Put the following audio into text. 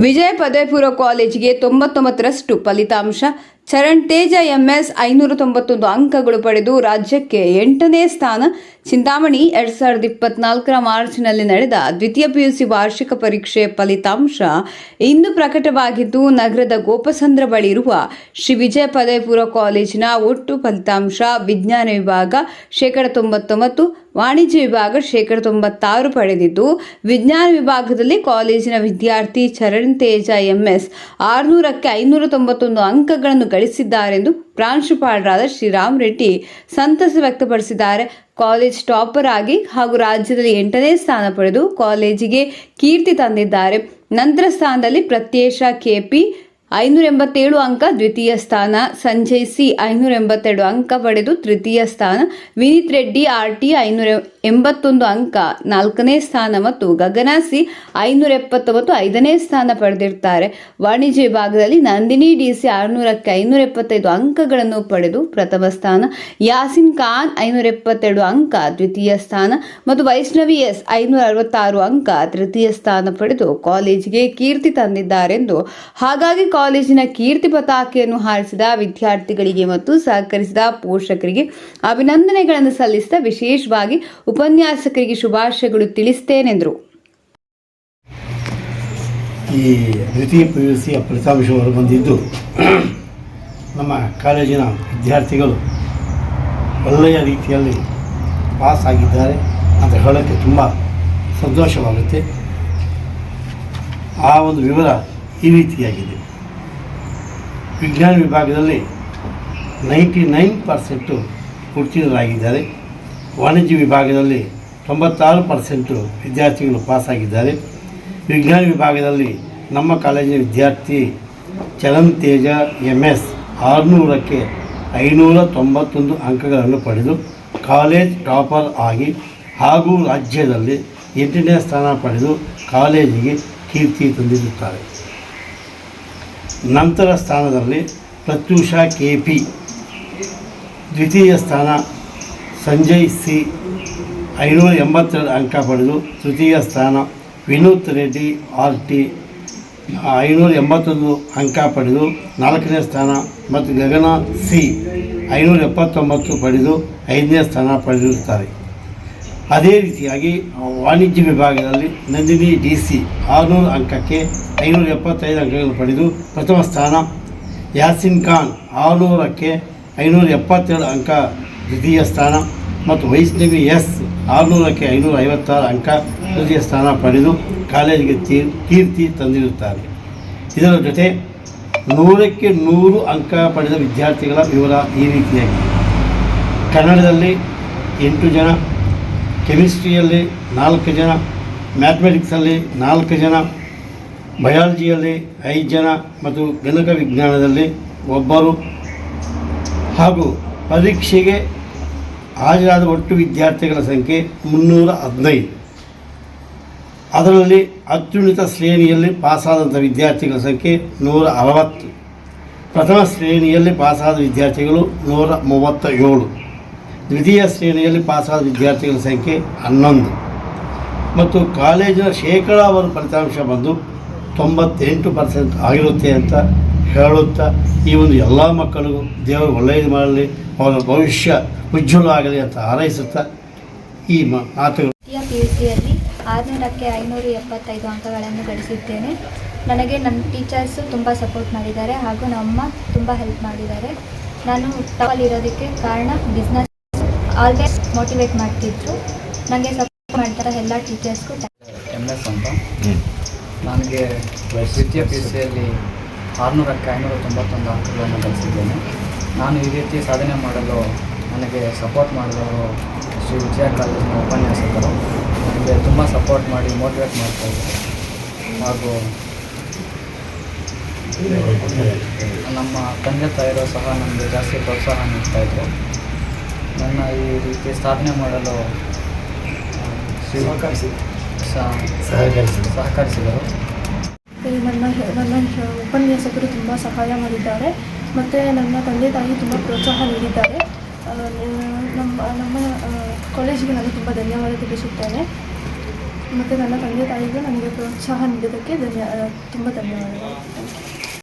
ವಿಜಯ ಪದವಿ ಪೂರ್ವ ಕಾಲೇಜಿಗೆ ತೊಂಬತ್ತೊಂಬತ್ತರಷ್ಟು ಫಲಿತಾಂಶ ಚರಣ್ ತೇಜ ಎಂಎಸ್ ಐನೂರ ತೊಂಬತ್ತೊಂದು ಅಂಕಗಳು ಪಡೆದು ರಾಜ್ಯಕ್ಕೆ ಎಂಟನೇ ಸ್ಥಾನ. ಚಿಂತಾಮಣಿ ಎರಡ್ ಸಾವಿರದ ಇಪ್ಪತ್ನಾಲ್ಕರ ಮಾರ್ಚ್ನಲ್ಲಿ ನಡೆದ ದ್ವಿತೀಯ ಪಿಯುಸಿ ವಾರ್ಷಿಕ ಪರೀಕ್ಷೆ ಫಲಿತಾಂಶ ಇಂದು ಪ್ರಕಟವಾಗಿದ್ದು, ನಗರದ ಗೋಪಸಂದ್ರ ಬಳಿ ಇರುವ ಶ್ರೀ ವಿಜಯ ಪದವಿಪೂರ್ವ ಕಾಲೇಜಿನ ಒಟ್ಟು ಫಲಿತಾಂಶ ವಿಜ್ಞಾನ ವಿಭಾಗ ಶೇಕಡ ತೊಂಬತ್ತೊಂಬತ್ತು, ವಾಣಿಜ್ಯ ವಿಭಾಗ ಶೇಕಡ ತೊಂಬತ್ತಾರು ಪಡೆದಿದ್ದು, ವಿಜ್ಞಾನ ವಿಭಾಗದಲ್ಲಿ ಕಾಲೇಜಿನ ವಿದ್ಯಾರ್ಥಿ ಚರಣ್ ತೇಜ ಎಂಎಸ್ ಆರುನೂರಕ್ಕೆ ಐನೂರ ತೊಂಬತ್ತೊಂದು ಅಂಕಗಳನ್ನು ಗಳಿಸಿದ್ದಾರೆಂದು ಪ್ರಾಂಶುಪಾಲರಾದ ಶ್ರೀರಾಮ್ ರೆಡ್ಡಿ ಸಂತಸ ವ್ಯಕ್ತಪಡಿಸಿದ್ದಾರೆ. ಕಾಲೇಜ್ ಟಾಪರ್ ಆಗಿ ಹಾಗೂ ರಾಜ್ಯದಲ್ಲಿ ಎಂಟನೇ ಸ್ಥಾನ ಪಡೆದು ಕಾಲೇಜಿಗೆ ಕೀರ್ತಿ ತಂದಿದ್ದಾರೆ. ನಂತರ ಸ್ಥಾನದಲ್ಲಿ ಪ್ರತ್ಯೇಶ ಕೆಪಿ ಐನೂರ ಎಂಬತ್ತೇಳು ಅಂಕ ದ್ವಿತೀಯ ಸ್ಥಾನ. ಸಂಜಯ್ ಸಿ ಐನೂರ ಎಂಬತ್ತೆರಡು ಅಂಕ ಪಡೆದು ತೃತೀಯ ಸ್ಥಾನ. ವಿನೀತ್ ರೆಡ್ಡಿ ಆರ್ ಟಿ ಐನೂರ ಎಂಬತ್ತೊಂದು ಅಂಕ ನಾಲ್ಕನೇ ಸ್ಥಾನ ಮತ್ತು ಗಗನ ಸಿ ಐನೂರ ಎಪ್ಪತ್ತೊಂಬತ್ತು ಐದನೇ ಸ್ಥಾನ ಪಡೆದಿರ್ತಾರೆ ವಾಣಿಜ್ಯ ವಿಭಾಗದಲ್ಲಿ ನಂದಿನಿ ಡಿ ಸಿ ಆರುನೂರಕ್ಕೆ ಐನೂರ ಎಪ್ಪತ್ತೈದು ಅಂಕಗಳನ್ನು ಪಡೆದು ಪ್ರಥಮ ಸ್ಥಾನ. ಯಾಸಿನ್ ಖಾನ್ ಐನೂರ ಎಪ್ಪತ್ತೆರಡು ಅಂಕ ದ್ವಿತೀಯ ಸ್ಥಾನ ಮತ್ತು ವೈಷ್ಣವಿ ಎಸ್ ಐನೂರ ಅರವತ್ತಾರು ಅಂಕ ತೃತೀಯ ಸ್ಥಾನ ಪಡೆದು ಕಾಲೇಜಿಗೆ ಕೀರ್ತಿ ತಂದಿದ್ದಾರೆಂದು ಹಾಗಾಗಿ ಕಾಲೇಜಿನ ಕೀರ್ತಿ ಪತಾಕೆಯನ್ನು ಹಾರಿಸಿದ ವಿದ್ಯಾರ್ಥಿಗಳಿಗೆ ಮತ್ತು ಸಹಕರಿಸಿದ ಪೋಷಕರಿಗೆ ಅಭಿನಂದನೆಗಳನ್ನು ಸಲ್ಲಿಸಿದ ವಿಶೇಷವಾಗಿ ಉಪನ್ಯಾಸಕರಿಗೆ ಶುಭಾಶಯಗಳು ತಿಳಿಸ್ತೇನೆಂದರು. ಈ ದ್ವಿತೀಯ ಪಿ ಯು ಸಿಯ ಫಲಿತಾಂಶ ಹೊರಬಂದಿದ್ದು, ನಮ್ಮ ಕಾಲೇಜಿನ ವಿದ್ಯಾರ್ಥಿಗಳು ಒಳ್ಳೆಯ ರೀತಿಯಲ್ಲಿ ಪಾಸ್ ಆಗಿದ್ದಾರೆ ಅಂತ ಹೇಳೋಕ್ಕೆ ತುಂಬ ಸಂತೋಷವಾಗುತ್ತೆ. ಆ ಒಂದು ವಿವರ ಈ ರೀತಿಯಾಗಿದೆ. ವಿಜ್ಞಾನ ವಿಭಾಗದಲ್ಲಿ ನೈಂಟಿ ನೈನ್ ಪರ್ಸೆಂಟು ಉತ್ತೀರ್ಣರಾಗಿದ್ದಾರೆ ವಾಣಿಜ್ಯ ವಿಭಾಗದಲ್ಲಿ ತೊಂಬತ್ತಾರು ಪರ್ಸೆಂಟು ವಿದ್ಯಾರ್ಥಿಗಳು ಪಾಸಾಗಿದ್ದಾರೆ. ವಿಜ್ಞಾನ ವಿಭಾಗದಲ್ಲಿ ನಮ್ಮ ಕಾಲೇಜಿನ ವಿದ್ಯಾರ್ಥಿ ಚಲನ್ ತೇಜ ಎಂ ಎಸ್ ಆರುನೂರಕ್ಕೆ ಐನೂರ ತೊಂಬತ್ತೊಂದು ಅಂಕಗಳನ್ನು ಪಡೆದು ಕಾಲೇಜ್ ಟಾಪರ್ ಆಗಿ ಹಾಗೂ ರಾಜ್ಯದಲ್ಲಿ ಎಂಟನೇ ಸ್ಥಾನ ಪಡೆದು ಕಾಲೇಜಿಗೆ ಕೀರ್ತಿ ತಂದಿರುತ್ತಾರೆ. ನಂತರ ಸ್ಥಾನದಲ್ಲಿ ಪ್ರತ್ಯೂಷಾ ಕೆ ಪಿ ದ್ವಿತೀಯ ಸ್ಥಾನ ಸಂಜಯ್ ಸಿ. ಐನೂರ ಎಂಬತ್ತೆರಡು ಅಂಕ ಪಡೆದು ತೃತೀಯ ಸ್ಥಾನ ವಿನೂತ್ ರೆಡ್ಡಿ, ಆರ್ ಟಿ. ಐನೂರ ಎಂಬತ್ತೊಂದು ಅಂಕ ಪಡೆದು ನಾಲ್ಕನೇ ಸ್ಥಾನ ಮತ್ತು ಗಗನ ಸಿ ಐನೂರ ಎಪ್ಪತ್ತೊಂಬತ್ತು ಪಡೆದು ಐದನೇ ಸ್ಥಾನ ಪಡೆದಿರುತ್ತಾರೆ. ಅದೇ ರೀತಿಯಾಗಿ ವಾಣಿಜ್ಯ ವಿಭಾಗದಲ್ಲಿ ನಂದಿನಿ ಡಿ ಸಿ ಆರುನೂರು ಅಂಕಕ್ಕೆ ಐನೂರ ಎಪ್ಪತ್ತೈದು ಅಂಕಗಳನ್ನು ಪಡೆದು ಪ್ರಥಮ ಸ್ಥಾನ. ಯಾಸಿನ್ ಖಾನ್ ಆರುನೂರಕ್ಕೆ ಐನೂರ ಎಪ್ಪತ್ತೆರಡು ಅಂಕ ದ್ವಿತೀಯ ಸ್ಥಾನ ಮತ್ತು ವೈಷ್ಣವಿ ಎಸ್ ಆರುನೂರಕ್ಕೆ ಐನೂರ ಐವತ್ತಾರು ಅಂಕ ತೃತೀಯ ಸ್ಥಾನ ಪಡೆದು ಕಾಲೇಜಿಗೆ ಕೀರ್ತಿ ತಂದಿರುತ್ತಾರೆ. ಇದರ ಜೊತೆ ನೂರಕ್ಕೆ ನೂರು ಅಂಕ ಪಡೆದ ವಿದ್ಯಾರ್ಥಿಗಳ ವಿವರ ಈ ರೀತಿಯಾಗಿದೆ. ಕನ್ನಡದಲ್ಲಿ ಎಂಟು ಜನ ಕೆಮಿಸ್ಟ್ರಿಯಲ್ಲಿ ನಾಲ್ಕು ಜನ, ಮ್ಯಾಥಮೆಟಿಕ್ಸಲ್ಲಿ ನಾಲ್ಕು ಜನ, ಬಯಾಲಜಿಯಲ್ಲಿ ಐದು ಜನ ಮತ್ತು ಗಣಕ ವಿಜ್ಞಾನದಲ್ಲಿ ಒಬ್ಬರು. ಹಾಗೂ ಪರೀಕ್ಷೆಗೆ ಹಾಜರಾದ ಒಟ್ಟು ವಿದ್ಯಾರ್ಥಿಗಳ ಸಂಖ್ಯೆ ಮುನ್ನೂರ ಹದಿನೈದು. ಅದರಲ್ಲಿ ಅತ್ಯುನ್ನತ ಶ್ರೇಣಿಯಲ್ಲಿ ಪಾಸಾದಂಥ ವಿದ್ಯಾರ್ಥಿಗಳ ಸಂಖ್ಯೆ ನೂರ ಅರವತ್ತು. ಪ್ರಥಮ ಶ್ರೇಣಿಯಲ್ಲಿ ಪಾಸಾದ ವಿದ್ಯಾರ್ಥಿಗಳು ನೂರ ಮೂವತ್ತ ಏಳು ದ್ವಿತೀಯ ಶ್ರೇಣಿಯಲ್ಲಿ ಪಾಸಾದ ವಿದ್ಯಾರ್ಥಿಗಳ ಸಂಖ್ಯೆ ಹನ್ನೊಂದು. ಮತ್ತು ಕಾಲೇಜಿನ ಶೇಕಡಾವಾರು ಫಲಿತಾಂಶ ಬಂದು ತೊಂಬತ್ತೆಂಟು ಪರ್ಸೆಂಟ್ ಆಗಿರುತ್ತೆ ಅಂತ ಹೇಳುತ್ತಾ ಈ ಒಂದು ಎಲ್ಲ ಮಕ್ಕಳಿಗೂ ದೇವರು ಒಳ್ಳೆಯದು ಮಾಡಲಿ, ಅವರ ಭವಿಷ್ಯ ಉಜ್ವಲ ಆಗಲಿ ಅಂತ ಹಾರೈಸುತ್ತಾ ಈ ಮಾತುಗಳು. ಪಿ ಯು ಸಿಯಲ್ಲಿ ಆರುನೂರಕ್ಕೆ ಐನೂರ ಎಪ್ಪತ್ತೈದು ಅಂಕಗಳನ್ನು ಗಳಿಸಿದ್ದೇನೆ. ನನಗೆ ನನ್ನ ಟೀಚರ್ಸು ತುಂಬ ಸಪೋರ್ಟ್ ಮಾಡಿದ್ದಾರೆ ಹಾಗೂ ನಮ್ಮ ತುಂಬ ಹೆಲ್ಪ್ ಮಾಡಿದ್ದಾರೆ. ನಾನು ಟವಲ್ ಇರೋದಕ್ಕೆ ಕಾರಣ ಬಿಸ್ನೆಸ್ ಆಲ್ವೇಸ್ ಮೋಟಿವೇಟ್ ಮಾಡ್ತಿದ್ರು ನನಗೆ ಸಪೋರ್ಟ್ ಮಾಡ್ತಾರೆ ಎಲ್ಲ ಟೀಚರ್ಸ್ಗೂ ಎಂ ಎಸ್ ಅಂತ. ನನಗೆ ದ್ವಿತೀಯ ಪಿ ಯು ಸಿಯಲ್ಲಿ ಆರುನೂರಕ್ಕೆ ಐನೂರ ತೊಂಬತ್ತೊಂದು ಅಂಕಗಳನ್ನು ಗಳಿಸಿದ್ದೇನೆ ನಾನು ಈ ರೀತಿ ಸಾಧನೆ ಮಾಡಲು ನನಗೆ ಸಪೋರ್ಟ್ ಮಾಡಿದವರು ಶ್ರೀ ವಿಜಯ ಕಾಲೇಜಿನ ಉಪನ್ಯಾಸಕರು ನನಗೆ ತುಂಬ ಸಪೋರ್ಟ್ ಮಾಡಿ ಮೋಟಿವೇಟ್ ಮಾಡ್ತಾಯಿದ್ದಾರೆ ಹಾಗೂ ನಮ್ಮ ತಂದೆ ತಾಯಿರು ಸಹ ನಮಗೆ ಜಾಸ್ತಿ ಪ್ರೋತ್ಸಾಹ ನೀಡ್ತಾಯಿದ್ರು ನನ್ನ ಈ ರೀತಿ ಸ್ಥಾಪನೆ ಮಾಡಲು ಸಹಕರಿಸಿದರು. ನನ್ನ ನನ್ನ ಉಪನ್ಯಾಸಕರು ತುಂಬ ಸಹಾಯ ಮಾಡಿದ್ದಾರೆ. ಮತ್ತು ನನ್ನ ತಂದೆ ತಾಯಿ ತುಂಬ ಪ್ರೋತ್ಸಾಹ ನೀಡಿದ್ದಾರೆ. ನಮ್ಮ ನಮ್ಮ ಕಾಲೇಜಿಗೆ ನಾನು ತುಂಬ ಧನ್ಯವಾದ ತಿಳಿಸುತ್ತೇನೆ. ಮತ್ತು ನನ್ನ ತಂದೆ ತಾಯಿಗೂ ನನಗೆ ಪ್ರೋತ್ಸಾಹ ನೀಡಿದ್ದಕ್ಕೆ ಧನ್ಯ ತುಂಬ ಧನ್ಯವಾದಗಳು.